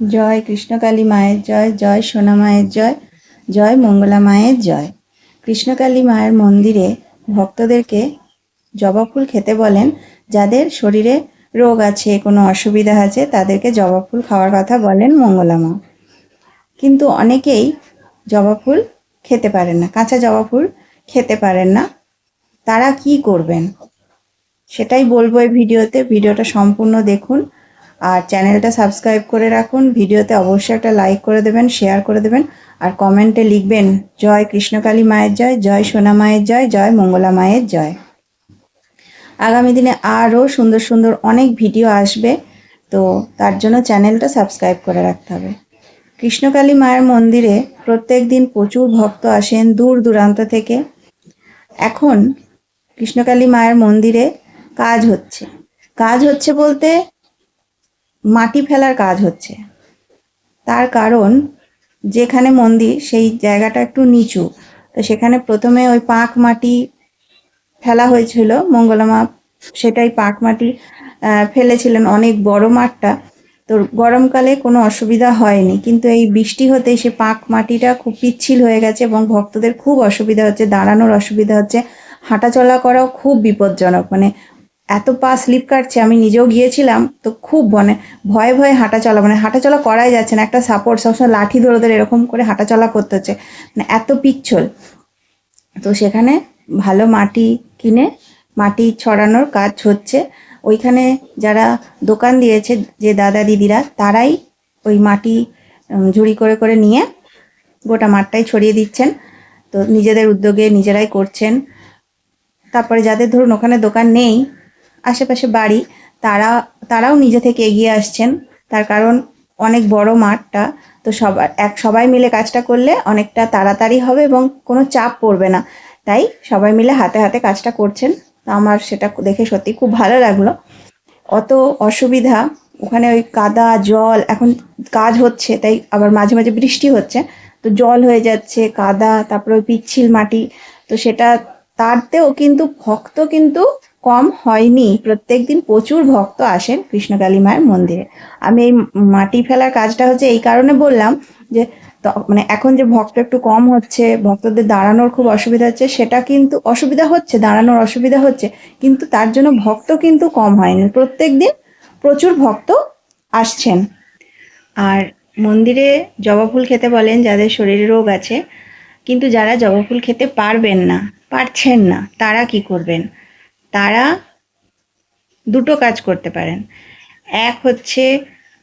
জয় কৃষ্ণকালী মায়ের জয় জয় সোনা মায়ের জয় জয় মঙ্গলা মায়ের জয়। কৃষ্ণকালী মায়ের মন্দিরে ভক্তদেরকে জবা ফুল খেতে বলেন, যাদের শরীরে রোগ আছে, কোনো অসুবিধা আছে, তাদেরকে জবা ফুল খাওয়ার কথা বলেন মঙ্গলা মা। কিন্তু অনেকেই জবা ফুল খেতে পারেন না, কাঁচা জবা ফুল খেতে পারেন না। তারা কি করবেন? সেটাই বলব এই ভিডিওতে। ভিডিওটা সম্পূর্ণ দেখুন। আর চ্যানেলটা সাবস্ক্রাইব করে রাখুন। ভিডিওতে অবশ্যই একটা লাইক করে দেবেন শেয়ার করে দেবেন। আর কমেন্টে লিখবেন, জয় কৃষ্ণকালী মায়ের জয় জয় সোনা মায়ের জয় জয় মঙ্গলা মায়ের জয়। আগামী দিনে আরও সুন্দর সুন্দর অনেক ভিডিও আসবে, তো তার জন্য চ্যানেলটা সাবস্ক্রাইব করে রাখতে হবে। কৃষ্ণকালী মায়ের মন্দিরে প্রত্যেক দিন প্রচুর ভক্ত আসেন দূর দূরান্ত থেকে। এখন কৃষ্ণকালী মায়ের মন্দিরে কাজ হচ্ছে। কাজ হচ্ছে বলতে মাটি ফেলার কাজ হচ্ছে। তার কারণ, যেখানে মন্দির, সেই জায়গাটা একটু নিচু। তো সেখানে প্রথমে ওই পাঁক মাটি ফেলা হয়েছিল, মঙ্গলামা সেটাই পাঁক মাটি ফেলেছিলেন অনেক বড় মাঠটা। তো গরমকালে কোনো অসুবিধা হয়নি, কিন্তু এই বৃষ্টি হতেই সে পাঁক মাটিটা খুব পিচ্ছিল হয়ে গেছে এবং ভক্তদের খুব অসুবিধা হচ্ছে, দাঁড়ানোর অসুবিধা হচ্ছে। হাঁটাচলা করাও খুব বিপজ্জনক মানে এত পা স্লিপ কাটছে, আমি নিজেও গিয়েছিলাম, তো খুব মানে ভয়ে ভয়ে হাঁটা চলা মানে হাঁটাচলা করাই যাচ্ছে না, একটা সাপোর্ট সবসময় লাঠি ধরে ধরে এরকম করে হাঁটাচলা করতে হচ্ছে মানে এত পিচ্ছল। তো সেখানে ভালো মাটি কিনে, মাটি ছড়ানোর কাজ হচ্ছে, ওইখানে যারা দোকান দিয়েছে, যে দাদা দিদিরা, তারাই ওই মাটি ঝুড়ি করে করে নিয়ে গোটা মাঠটাই ছড়িয়ে দিচ্ছেন, তো নিজেদের উদ্যোগে নিজেরাই করছেন। তারপরে যাদের, ধরুন, ওখানে দোকান নেই আশেপাশে বাড়ি, তারা, তারাও নিজে থেকে এগিয়ে আসছেন। তার কারণ অনেক বড় মাঠটা, তো সবার, এক, সবাই মিলে কাজটা করলে অনেকটা তাড়াতাড়ি হবে এবং কোনো চাপ পড়বে না। তাই সবাই মিলে হাতে হাতে কাজটা করছেন। তো আমার সেটা দেখে সত্যি খুব ভালো লাগল। অত অসুবিধা, ওখানে ওই কাদা, জল, এখন কাজ হচ্ছে, তাই আবার মাঝে মাঝে বৃষ্টি হচ্ছে। তো জল হয়ে যাচ্ছে, কাদা, তারপরে ওই পিচ্ছিল মাটি, তো সেটা তারতেও কিন্তু, ভক্ত কিন্তু কম হয়নি। প্রত্যেক দিন প্রচুর ভক্ত আসেন কৃষ্ণকালী মায়ের মন্দিরে। আমি এই মাটি ফেলার কাজটা হচ্ছে এই কারণে বললাম যে মানে এখন যে ভক্ত একটু কম হচ্ছে, ভক্তদের দাঁড়ানোর খুব অসুবিধা হচ্ছে, সেটা কিন্তু অসুবিধা হচ্ছে, দাঁড়ানোর অসুবিধা হচ্ছে, কিন্তু তার জন্য ভক্ত কিন্তু কম হয়নি। প্রত্যেক দিন প্রচুর ভক্ত আসছেন। আর মন্দিরে জবা ফুল খেতে বলেন, যাদের শরীরে রোগ আছে, কিন্তু যারা জবা ফুল খেতে পারবেন না, পারছেন না, তারা কি করবেন? তারা দুটো কাজ করতে পারেন। এক হচ্ছে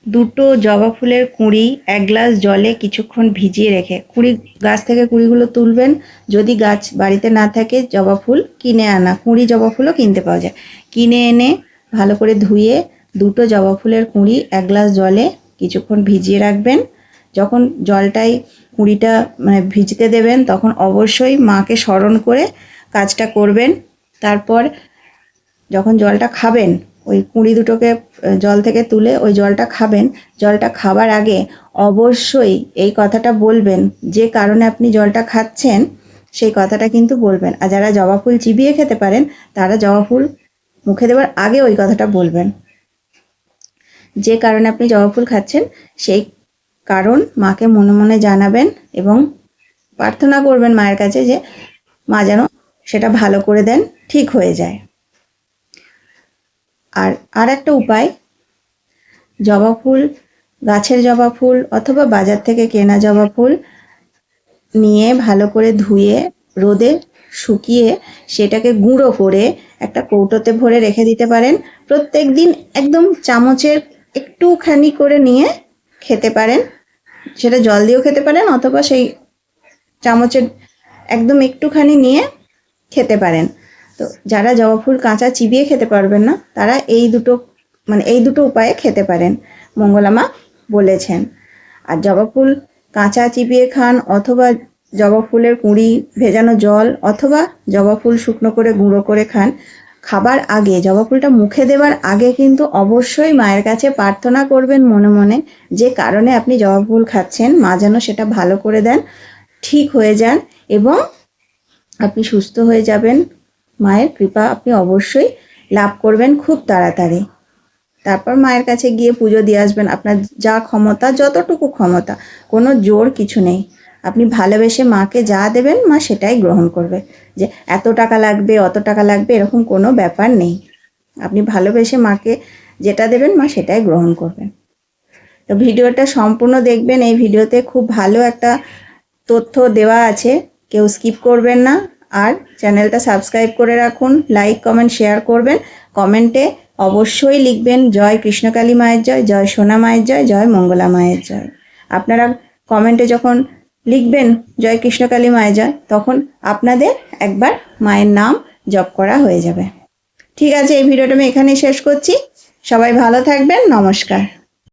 দুটো জবা ফুলের কুঁড়ি এক গ্লাস জলে কিছুক্ষণ ভিজিয়ে রেখে, কুঁড়ি গাছ থেকে কুঁড়িগুলো তুলবেন। যদি গাছ বাড়িতে না থাকে, জবা ফুল কিনে আনা, কুঁড়ি জবা ফুলও কিনতে পাওয়া যায়। কিনে এনে ভালো করে ধুয়ে দুটো জবা ফুলের কুঁড়ি এক গ্লাস জলে কিছুক্ষণ ভিজিয়ে রাখবেন। যখন জলটাই কুঁড়িটা মানে ভিজতে দেবেন, তখন অবশ্যই মাকে স্মরণ করে কাজটা করবেন। তারপর যখন জলটা খাবেন, ওই কুঁড়ি দুটোকে জল থেকে তুলে ওই জলটা খাবেন, জলটা খাবার আগে অবশ্যই এই কথাটা বলবেন, যে কারণে আপনি জলটা খাচ্ছেন, সেই কথাটা কিন্তু বলবেন। আর যারা জবা ফুল চিবিয়ে খেতে পারেন, তারা জবা ফুল মুখে দেওয়ার আগে ওই কথাটা বলবেন। যে কারণে আপনি জবা ফুল খাচ্ছেন, সেই কারণ মাকে মনে মনে জানাবেন এবং প্রার্থনা করবেন মায়ের কাছে যে, মা যেন সেটা ভালো করে দেন, ঠিক হয়ে যায়। আর আর একটা উপায়, জবা ফুল, গাছের জবা ফুল অথবা বাজার থেকে কেনা জবা ফুল নিয়ে ভালো করে ধুয়ে, রোদে শুকিয়ে সেটাকে গুঁড়ো করে একটা কৌটোতে ভরে রেখে দিতে পারেন। প্রত্যেক দিন একদম চামচের একটুখানি করে নিয়ে খেতে পারেন। সেটা জল দিয়েও খেতে পারেন অথবা সেই চামচের একদম একটুখানি নিয়ে খেতে পারেন। তো যারা জবা ফুল কাঁচা চিবিয়ে খেতে পারবেন না, তারা এই দুটো মানে এই দুটো উপায়ে খেতে পারেন, মঙ্গলামা বলেছেন। আর জবা ফুল কাঁচা চিবিয়ে খান অথবা জবা ফুলের কুঁড়ি ভেজানো জল অথবা জবা ফুল শুকনো করে গুঁড়ো করে খান, খাবার আগে, জবা ফুলটা মুখে দেওয়ার আগে কিন্তু অবশ্যই মায়ের কাছে প্রার্থনা করবেন মনে মনে যে কারণে আপনি জবা ফুল খাচ্ছেন, মা যেন সেটা ভালো করে দেন, ঠিক হয়ে যান এবং আপনি সুস্থ হয়ে যাবেন। মায়ের কৃপা আপনি অবশ্যই লাভ করবেন খুব তাড়াতাড়ি। তারপর মায়ের কাছে গিয়ে পুজো দিয়ে আসবেন। আপনার যা ক্ষমতা, যতটুকু ক্ষমতা, কোনো জোর কিছু নেই। আপনি ভালোবেসে মাকে যা দেবেন, মা সেটাই গ্রহণ করবে। যে এত টাকা লাগবে, অত টাকা লাগবে, এরকম কোনো ব্যাপার নেই। আপনি ভালোবেসে মাকে যেটা দেবেন, মা সেটাই গ্রহণ করবেন। তো ভিডিওটা সম্পূর্ণ দেখবেন। এই ভিডিওতে খুব ভালো একটা তথ্য দেওয়া আছে। কেউ স্কিপ করবেন না। আর চ্যানেলটা সাবস্ক্রাইব করে রাখুন লাইক কমেন্ট শেয়ার করবেন। কমেন্টে অবশ্যই লিখবেন, জয় কৃষ্ণকালী মায়ের জয় জয় সোনা মায়ের জয় জয় মঙ্গলা মায়ের জয়। আপনারা কমেন্টে যখন লিখবেন, জয় কৃষ্ণকালী মায়ের জয়, তখন আপনাদের একবার মায়ের নাম জপ করা হয়ে যাবে। ঠিক আছে, এই ভিডিওটা আমি এখানেই শেষ করছি। সবাই ভালো থাকবেন, নমস্কার।